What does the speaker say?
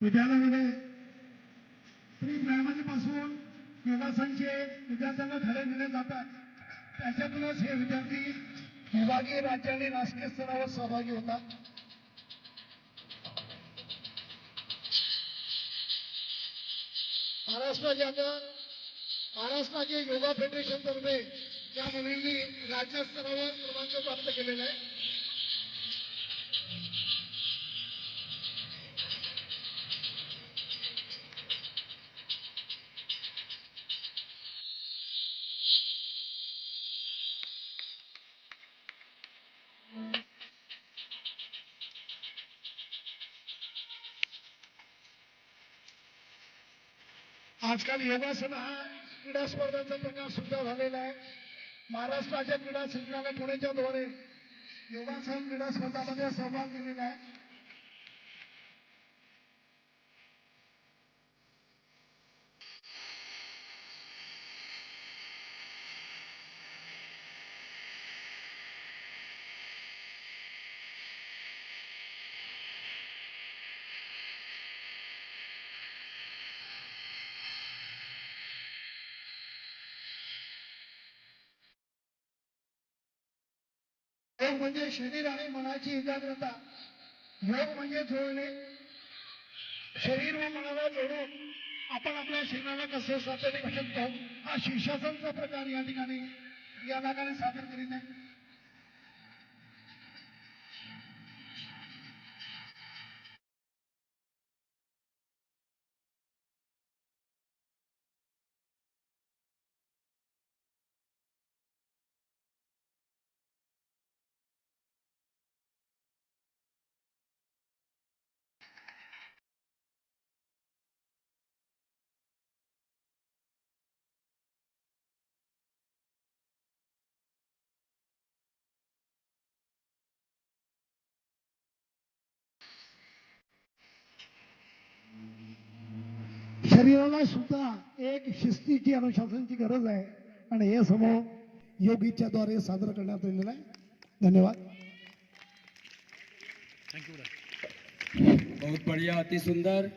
विद्यालयामध्ये pre primary पासून योगासनचे विद्यार्थ्यांना धडे दिले जातात. त्याच्यातूनच हे विद्यार्थी विभागीय राज्य आणि राष्ट्रीय स्तरावर सहभागी होतात. महाराष्ट्राच्या महाराष्ट्राचे योगा फेडरेशन तर्फे या मुलींनी राज्यस्तरावर क्रमांक प्राप्त केलेला आहे आजकाल योगासन हा क्रीडा स्पर्धांचा प्रकार सुद्धा झालेला आहे. महाराष्ट्राच्या क्रीडा संघाने पुण्याच्या द्वारे योगासन क्रीडा स्पर्धामध्ये सहभाग दिलेला आहे. योग म्हणजे शरीर आणि मनाची एकाग्रता योग म्हणजे जोडणे शरीर व मनाला जोडून आपण आपल्या शरीराला कसे साधने करू शकतो हा शीर्षासनचा प्रकार या ठिकाणी या भागाने सादर करीत आहे. शरीराला सुद्धा एक शिस्तीची अनुशासनाची गरज आहे. आणि हे समूह योगीच्या द्वारे सादर करण्यात आलेलं आहे. धन्यवाद. बहुत बढ़िया अति सुंदर